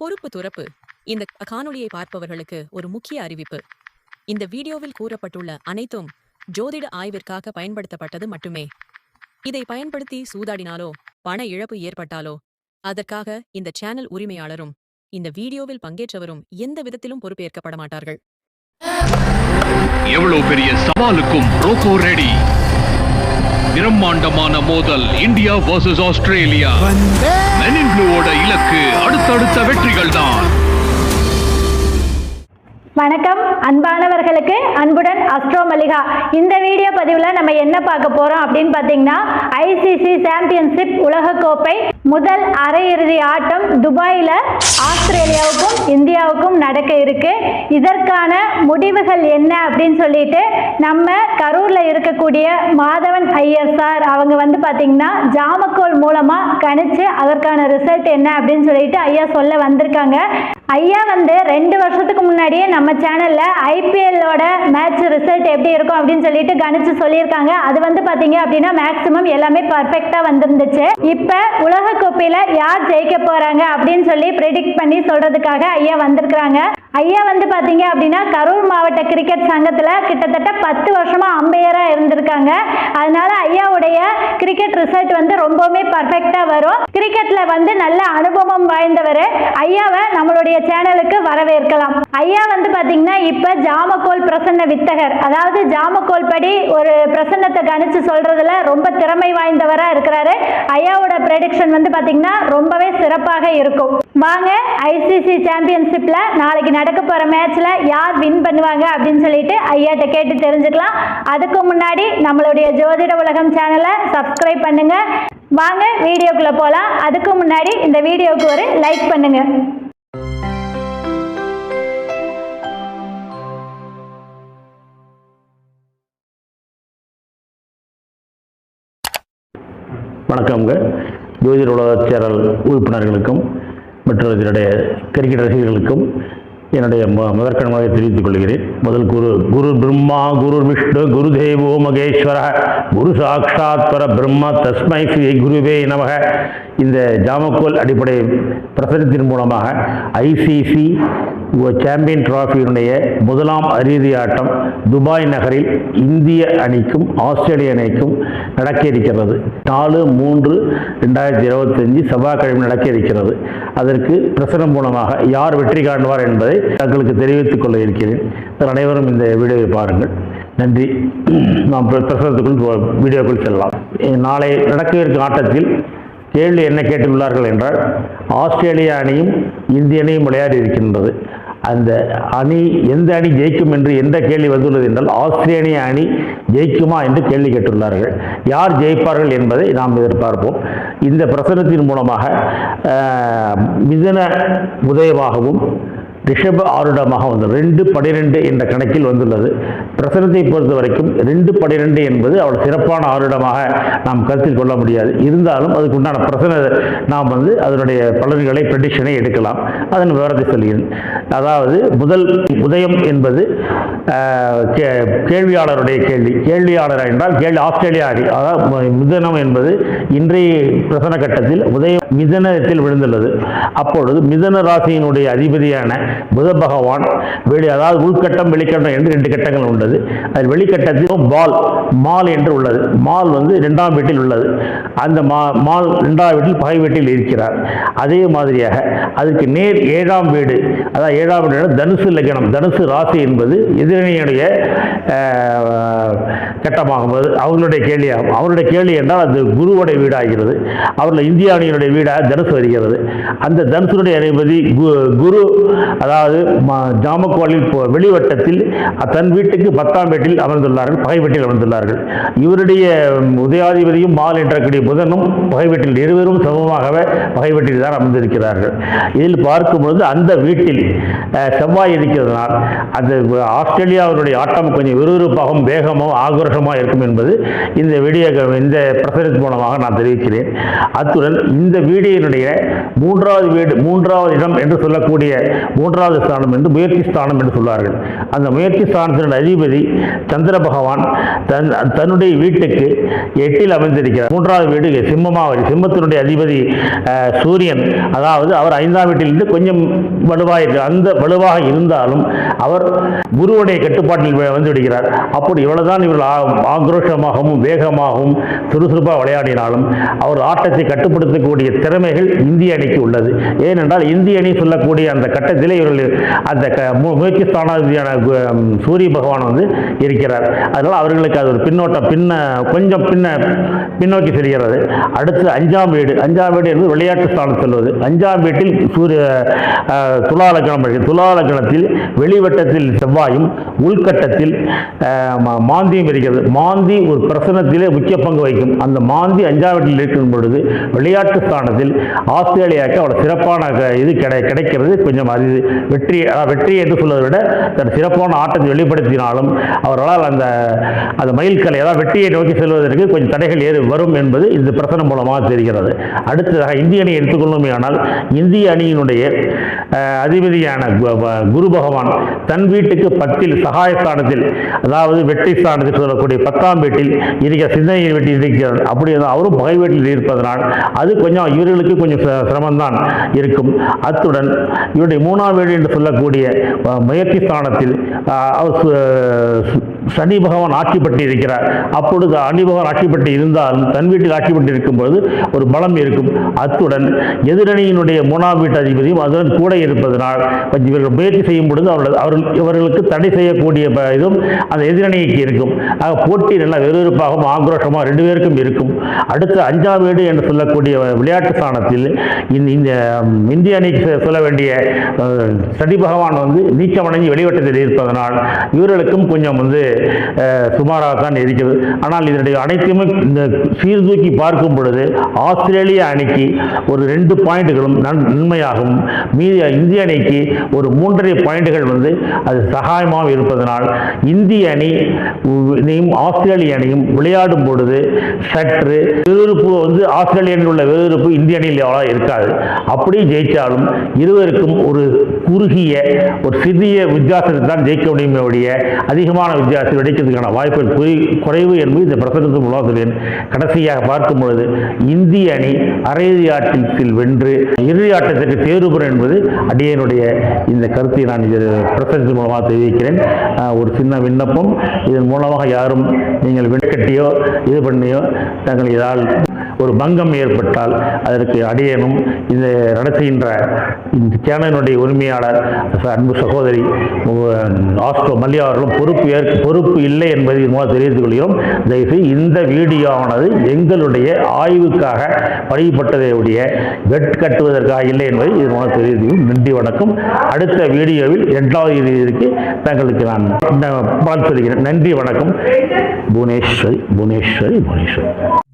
பொறுப்பு துறப்பு. இந்த காணொளியை பார்ப்பவர்களுக்கு ஒரு முக்கிய அறிவிப்பு. இந்த வீடியோவில் கூறப்பட்டுள்ள அனைத்தும் ஜோதிட ஆய்விற்காக பயன்படுத்தப்பட்டது மட்டுமே. இதை பயன்படுத்தி சூதாடினாலோ பண இழப்பு ஏற்பட்டாலோ அதற்காக இந்த சேனல் உரிமையாளரும் இந்த வீடியோவில் பங்கேற்றவரும் எந்த விதத்திலும் பொறுப்பேற்கப்பட மாட்டார்கள். எவ்வளவு பெரிய சவாலுக்கும் ரோகோ ரெடி பிரம்மாண்டமான மோதல் India versus Australia. Men in ப்ளூவோட இலக்கு அடுத்தடுத்த வெற்றிகள் தான் வணக்கம். அன்பானவர்களுக்கு அன்புடன் அஸ்ட்ரோ மல்லிகா. இந்த வீடியோ பதிவில் நம்ம என்ன பார்க்க போறோம் அப்படின்னு பார்த்தீங்கன்னா ஐசிசி சாம்பியன்ஷிப் உலகக்கோப்பை முதல் அரையிறுதி ஆட்டம் துபாயில் ஆஸ்திரேலியாவுக்கும் இந்தியாவுக்கும் நடக்க இருக்கு. இதற்கான முடிவுகள் என்ன அப்படின்னு சொல்லிட்டு நம்ம கரூர்ல இருக்கக்கூடிய மாதவன் ஐயர் சார் அவங்க வந்து பாத்தீங்கன்னா ஜாமக்கோல் மூலமா கணிச்சு அதற்கான ரிசல்ட் என்ன அப்படின்னு சொல்லிட்டு ஐயா சொல்ல வந்திருக்காங்க. ஐயா வந்து ரெண்டு வருஷத்துக்கு முன்னாடியே நம்ம சேனலில் ஐபிஎல்லோட மேட்ச் ரிசல்ட் எப்படி இருக்கும் அப்படின்னு சொல்லிட்டு கணிச்சு சொல்லியிருக்காங்க. அது வந்து பார்த்தீங்க அப்படின்னா மேக்ஸிமம் எல்லாமே பர்ஃபெக்டாக வந்துருந்துச்சு. இப்போ உலகக்கோப்பையில் யார் ஜெயிக்க போகிறாங்க அப்படின்னு சொல்லி ப்ரெடிக்ட் பண்ணி சொல்கிறதுக்காக ஐயா வந்திருக்கிறாங்க. ஐயா வந்து பார்த்தீங்க அப்படின்னா கரூர் மாவட்ட கிரிக்கெட் சங்கத்தில் கிட்டத்தட்ட பத்து வருஷமாக அம்பையராக இருந்திருக்காங்க. அதனால ஐயாவுடைய கிரிக்கெட் ரிசல்ட் வந்து ரொம்பவுமே பர்ஃபெக்டாக வரும். கிரிக்கெட்டில் வந்து நல்ல அனுபவம் வாய்ந்தவர். ஐயாவை நம்மளுடைய சேனலுக்கு வரவேற்கலாம். ஐயா வந்து பார்த்தீங்கன்னா இப்போ ஜாமக்கோல் பிரசன்ன வித்தகர். அதாவது ஜாமக்கோல் படி ஒரு பிரசன்னத்தை கணிச்சு சொல்கிறதுல ரொம்ப திறமை வாய்ந்தவராக இருக்கிறாரு. ஐயாவோட ப்ரெடிக்ஷன் வந்து பார்த்தீங்கன்னா ரொம்பவே சிறப்பாக இருக்கும். வாங்க ஐசிசி சாம்பியன்ஷிப்பில் நாளைக்கு நடக்க போகிற மேட்ச்சில் யார் வின் பண்ணுவாங்க அப்படின்னு சொல்லிட்டு ஐயாட்ட கேட்டு தெரிஞ்சுக்கலாம். அதுக்கு முன்னாடி நம்மளுடைய ஜோதிட உலகம் சேனலை சப்ஸ்கிரைப் பண்ணுங்கள் வாங்க வீடியோக்குள்ளே போகலாம் அதுக்கு முன்னாடி இந்த வீடியோவுக்கு ஒரு லைக் பண்ணுங்கள் வணக்கம்ங்க. ஜோதிட உலக சேனல் உறுப்பினர்களுக்கும் மற்றும் இதனுடைய கிரிக்கெட் ரசிகர்களுக்கும் என்னுடைய மு- முதற்கணமாக தெரிவித்துக் கொள்கிறேன். முதல் குரு குரு பிரம்மா குரு விஷ்ணு குரு தேவோ மகேஸ்வர குரு சாட்சாத் பர பிரம்ம தஸ்மை ஸ்ரீ குருவே நமக. இந்த ஜாமக்கோல் அடிப்படை பிரசனத்தின் மூலமாக ஐசிசி சாம்பியன் டிராஃபியினுடைய முதலாம் அறுதி ஆட்டம் துபாய் நகரில் இந்திய அணிக்கும் ஆஸ்திரேலிய அணிக்கும் நடக்க இருக்கிறது நாலு மூன்று ரெண்டாயிரத்தி இருபத்தஞ்சு செவ்வாய்க்கிழமை நடக்க இருக்கிறது அதற்கு பிரசனம் மூலமாக யார் வெற்றி காண்பார் என்பதை தங்களுக்கு தெரிவித்துக் கொள்ள இருக்கிறேன். அனைவரும் இந்த வீடியோவை பாருங்கள். நன்றி. நாம் பிரசனத்துக்குள் வீடியோக்குள் செல்லலாம். நாளை நடக்கவிருக்கும் ஆட்டத்தில் கேள்வி என்ன கேட்டுள்ளார்கள் என்றால் ஆஸ்திரேலிய அணியும் இந்திய அணியும் விளையாடி இருக்கின்றது. அந்த அணி எந்த அணி ஜெயிக்கும் என்று எந்த கேள்வி வந்துள்ளது என்றால் ஆஸ்திரேலிய அணி ஜெயிக்குமா என்று கேள்வி கேட்டுள்ளார்கள். யார் ஜெயிப்பார்கள் என்பதை நாம் எதிர்பார்ப்போம். இந்த பிரசனத்தின் மூலமாக மிதன மிதுன உதயமாகவும் ரிஷப ஆருடமாக வந்தது ரெண்டு பனிரெண்டு என்ற கணக்கில் வந்துள்ளது. பிரசனத்தை பொறுத்த வரைக்கும் ரெண்டு பனிரெண்டு என்பது அவள் சிறப்பான ஆருடமாக நாம் கருத்தில் கொள்ள முடியாது. இருந்தாலும் அதுக்குண்டான பிரசன நாம் வந்து அதனுடைய பலன்களை ப்ரெடிஷனை எடுக்கலாம். அதன் விவரத்தை சொல்கிறேன். அதாவது முதல் உதயம் என்பது கே- கேள்வியாளருடைய கேள்வி. கேள்வியாளர் என்றால் கேள்வி ஆஸ்திரேலியா அணி. அதாவது மிதனம் என்பது இன்றைய பிரசன கட்டத்தில் உதயம் மிதனத்தில் விழுந்துள்ளது. அப்பொழுது மிதன ராசியினுடைய அதிபதியான புத பகவான் வெளி அதாவது உள்கட்டம் வெளிக்கட்டம் என்று ரெண்டு கட்டங்கள் உள்ளது. அதில் வெளிக்கட்டத்தில் பால் மால் என்று உள்ளது. மால் வந்து ரெண்டாம் வீட்டில் உள்ளது. அந்த மா மால் ரெண்டாம் வீட்டில் பகை வீட்டில் இருக்கிறார். அதே மாதிரியாக அதற்கு நேர் ஏழாம் வீடு அதாவது ஏழாம் வீடு தனுசு லக்னம். தனுசு ராசி என்பது எதிரணியுடைய கட்டமாகும் அவர்களுடைய கேள்வியாகும். அவருடைய கேள்வி என்றால் அது குருவுடைய வீடாகிறது. அவர்கள் இந்திய அணியினுடைய வீடாக தனுசு வருகிறது. அந்த தனுசுடைய அதிபதி கு- குரு அதாவது ம- ஜாமக்கோலில் போ- வெளிவட்டத்தில் தன் வீட்டுக்கு பத்தாம் வீட்டில் அமர்ந்துள்ளார்கள் பகை வீட்டில் அமர்ந்துள்ளார்கள். இவருடைய உதயாதிபதியும் மால் என்றக்கூடிய புதனும் பகை வீட்டில் இருவரும் சமமாகவே பகை வீட்டில் தான் அமர்ந்திருக்கிறார்கள். இதில் பார்க்கும்பொழுது அந்த வீட்டில் செவ்வாய் இருக்கிறதுனால் அந்த ஆஸ்திரேலியாவினுடைய ஆட்டம் கொஞ்சம் விறுவிறுப்பாகவும் வேகமாகவும் ஆக்ரோஷமாக இருக்கும் என்பது இந்த வீடியோ இந்த பிரசரத்தின் மூலமாக நான் தெரிவிக்கிறேன். அத்துடன் இந்த வீடியோனுடைய மூன்றாவது வீடு மூன்றாவது இடம் என்று சொல்லக்கூடிய மூன்றாவது மூன்றாவது ஸ்தானம் என்று முயற்சி ஸ்தானம் என்று சொல்வார்கள். அந்த முயற்சி ஸ்தானத்தின் அதிபதி சந்திர பகவான் தன் தன்னுடைய வீட்டுக்கு எட்டில் அமைந்திருக்கிறார். மூன்றாவது வீடு சிம்மமாக சிம்மத்தினுடைய அதிபதி சூரியன். அதாவது அவர் ஐந்தாம் வீட்டிலிருந்து கொஞ்சம் வலுவாக அந்த வலுவாக இருந்தாலும் அவர் குருவுடைய கட்டுப்பாட்டில் வந்து விடுகிறார் அப்படி இவ்வளவுதான் இவர்கள் ஆக்ரோஷமாகவும் வேகமாகவும் சுறுசுறுப்பாக விளையாடினாலும் அவர் ஆட்டத்தை கட்டுப்படுத்தக்கூடிய திறமைகள் இந்திய அணிக்கு உள்ளது. ஏனென்றால் இந்திய அணி சொல்லக்கூடிய அந்த கட்டத்திலே இவர்கள் அந்த க- மு- முயற்சி ஸ்தானாதிபதியான சூரிய பகவான் வந்து இருக்கிறார். அதனால் அவர்களுக்கு அது ஒரு பின்னோட்டம் பின்ன கொஞ்சம் பின்ன பின்னோக்கி செல்கிறது. அடுத்து அஞ்சாம் வீடு. அஞ்சாம் வீடு என்பது விளையாட்டு ஸ்தானம் செல்வது. அஞ்சாம் வீட்டில் சூரிய அஹ், துலா லக்னம் துலா லக்னத்தில் வெளிவட்டத்தில் செவ்வாயும் உள்கட்டத்தில் மா- மாந்தியும் இருக்கிறது. மாந்தி ஒரு பிரசனத்திலே முக்கிய பங்கு வகிக்கும். அந்த மாந்தி அஞ்சாம் வீட்டில் இருக்கும் பொழுது விளையாட்டு ஸ்தானத்தில் ஆஸ்திரேலியாவுக்கு அவ்வளோ சிறப்பான க- இது கிடை கிடைக்கிறது. கொஞ்சம் அது வெற்றி வெற்றி என்று சொல்வதை விட தன் சிறப்பான ஆட்டத்தை வெளிப்படுத்தினாலும் அவர்களால் அந்த அந்த மைல்கலை அதாவது வெற்றியை நோக்கி செல்வதற்கு கொஞ்சம் தடைகள் ஏறு வரும் என்பது இந்த பிரசனம் மூலமாக தெரிகிறது. அடுத்ததாக இந்திய அணியை எடுத்துக்கொள்ளுமே ஆனால் இந்திய அணியினுடைய அதிபதியான குரு பகவான் தன் வீட்டுக்கு பத்தில் சகாயஸ்தானத்தில் அதாவது வெற்றி ஸ்தானத்தில் சொல்லக்கூடிய பத்தாம் வீட்டில் இருக்க சிந்தனையின் வீட்டில் இருக்கிறார். அப்படி இருந்தால் அவரும் பகை வீட்டில் இருப்பதனால் அது கொஞ்சம் இவர்களுக்கு கொஞ்சம் சிரமம்தான் இருக்கும். அத்துடன் இவருடைய மூணாம் வீடு என்று சொல்லக்கூடிய அஹ், முயற்சி ஸ்தானத்தில் அவர் சு- சனி பகவான் ஆட்சி பெற்று இருக்கிறார் அப்பொழுது சனி பகவான் ஆட்சி பெற்று இருந்தாலும் தன் வீட்டில் ஆட்சி பெற்று இருக்கும்போது ஒரு பலம் இருக்கும். அத்துடன் எதிரணியினுடைய மூணாம் வீட்டு அதிபதியும் அதுடன் கூட இருப்பதனால் இவர்கள் முயற்சி செய்யும் பொழுது அவர்கள் அவர்கள் இவர்களுக்கு தடை செய்யக்கூடிய ப- இதுவும் அந்த எதிரணிக்கு இருக்கும். ஆக போட்டி நல்லா வெறுவிறுப்பாகவும் ஆக்ரோஷமாக ரெண்டு பேருக்கும் இருக்கும். அடுத்து அஞ்சாம் வீடு என்று சொல்லக்கூடிய விளையாட்டு ஸ்தானத்தில் இந்த இந்திய அணிக்கு செ- சொல்ல வேண்டிய சனி பகவான் வந்து நீச்சமடைஞ்சு வெளிவட்டத்தில் இருப்பதனால் இவர்களுக்கும் கொஞ்சம் வந்து சுமாராக தான் இருக்கிறது. ஆனால் இதனுடைய அனைத்துமே இந்த சீர்தூக்கி பார்க்கும் பொழுது ஆஸ்திரேலிய அணிக்கு ஒரு ரெண்டு பாயிண்ட்டுகளும் நன் மீதி இந்திய அணிக்கு ஒரு மூன்றரை பாயிண்ட்டுகள் வந்து அது சகாயமாக இருப்பதனால் இந்திய அணி ஆஸ்திரேலிய அணியும் விளையாடும் பொழுது சற்று விறுவிறுப்பு வந்து ஆஸ்திரேலிய அணியில் உள்ள விறுவிறுப்பு இந்திய அணியில் அவ்வளோ இருக்காது. அப்படி ஜெயித்தாலும் இருவருக்கும் ஒரு குறுகிய ஒரு சிறிய வித்தியாசத்தை தான் ஜெயிக்க முடியுமே ஒழிய அதிகமான வித்தியாசம் கிடைக்கிறதுக்கான வாய்ப்புகள் குறை குறைவு என்பது இந்த பிரசங்கத்தின் மூலம் சொல்வேன் கடைசியாக பார்க்கும் பொழுது இந்திய அணி அரையிறுதி ஆட்டத்தில் வென்று இறுதி ஆட்டத்திற்கு தேர்வு பெறும் என்பது அடியனுடைய இந்த கருத்தை நான் இது பிரசங்கத்தின் மூலமாக தெரிவிக்கிறேன். ஒரு சின்ன விண்ணப்பம். இதன் மூலமாக யாரும் நீங்கள் வெண்கட்டியோ இது பண்ணியோ தங்கள் இதால் ஒரு பங்கம் ஏற்பட்டால் அதற்கு அடியனும் இந்த நடத்துகின்ற இந்த சேனலினுடைய உரிமையாளர் அன்பு சகோதரி ஆஸ்ட்ரோ மல்லியா அவர்களும் பொறுப்பு ஏற்க பொறுப்பு இல்லை என்பதை இதன் மூலம் தெரிவித்துக் கொள்கிறோம். தயவுசெய்து இந்த வீடியோவானது எங்களுடைய ஆய்வுக்காக பதிவுப்பட்டதை உடைய வெட் கட்டுவதற்காக இல்லை என்பதை இதன் மூலம் தெரிவித்துக் நன்றி வணக்கம். அடுத்த வீடியோவில் இரண்டாவது இறுதிக்கு தங்களுக்கு நான் நான் சொல்கிறேன் நன்றி வணக்கம். புவனேஸ்வரி புவனேஸ்வரி புவனேஸ்வரி.